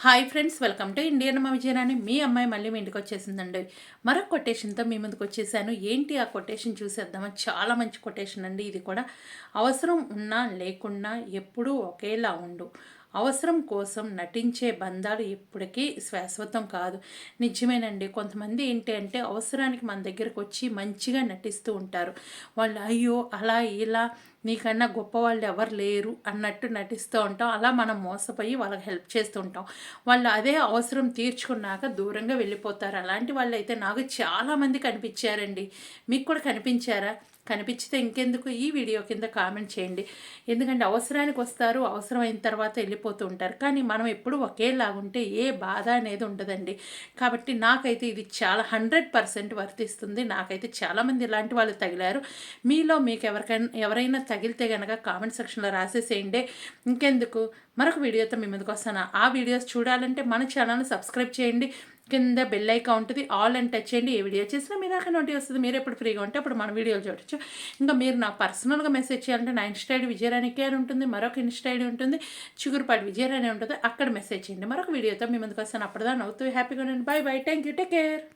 Hi friends welcome to Indian అమ్మ మీ అమ్మాయి మళ్ళీ మీ ఇంటికి వచ్చేసిందండి. మరొక కొటేషన్తో మీ ముందుకు వచ్చేసాను. ఏంటి ఆ కొటేషన్ చూసేద్దామా? చాలా మంచి కొటేషన్ అండి. ఇది కూడా అవసరం ఉన్నా లేకున్నా ఎప్పుడూ ఒకేలా ఉండు. అవసరం కోసం నటించే బంధాలు ఎప్పటికీ శాశ్వతం కాదు. నిజమేనండి. కొంతమంది ఏంటి అంటే అవసరానికి మన దగ్గరకు వచ్చి మంచిగా నటిస్తూ ఉంటారు. వాళ్ళు అయ్యో అలా ఇలా నీకన్నా గొప్ప వాళ్ళు ఎవరు లేరు అన్నట్టు నటిస్తూ ఉంటాం. అలా మనం మోసపోయి వాళ్ళకి హెల్ప్ చేస్తూ ఉంటాం. వాళ్ళు అదే అవసరం తీర్చుకున్నాక దూరంగా వెళ్ళిపోతారు. అలాంటి వాళ్ళు అయితే నాకు చాలామంది కనిపించారండి. మీకు కూడా కనిపించారా? కనిపించితే ఇంకెందుకు ఈ వీడియో కింద కామెంట్ చేయండి. ఎందుకంటే అవసరానికి వస్తారు అవసరమైన తర్వాత వెళ్ళిపోతూ ఉంటారు. కానీ మనం ఎప్పుడు ఒకేలాగుంటే ఏ బాధ అనేది ఉండదండి. కాబట్టి నాకైతే ఇది చాలా హండ్రెడ్ పర్సెంట్ వర్తిస్తుంది. నాకైతే చాలామంది ఇలాంటి వాళ్ళు తగిలారు. మీలో మీకు ఎవరికైనా ఎవరైనా తగిలితే కనుక కామెంట్ సెక్షన్లో రాసేసేయండి. ఇంకెందుకు? మరొక వీడియోతో మీ ముందుకు వస్తాను. ఆ వీడియోస్ చూడాలంటే మన ఛానల్ని సబ్స్క్రైబ్ చేయండి. కింద బెల్ ఐకా ఉంటుంది. ఆల్ అండ్ టచ్ చేయండి. ఏ వీడియో చేసినా మీ దాకా నోటి వస్తుంది. మీరు ఎప్పుడు ఫ్రీగా ఉంటే అప్పుడు మన వీడియోలు చూడొచ్చు. ఇంకా మీరు నాకు పర్సనల్గా మెసేజ్ చేయాలంటే నా ఇన్స్టా ఐడి విజయరానికి అని ఉంటుంది. మరొక ఇన్స్టా ఐడి ఉంటుంది. చిగురుపాటి విజయరాణి ఉంటుంది. అక్కడ మెసేజ్ చేయండి. మరొక వీడియోతో మీ ముందుకు వస్తాను. అప్పటిదా నవ్వుతూ హ్యాపీగా ఉండండి. Bye bye thank you take care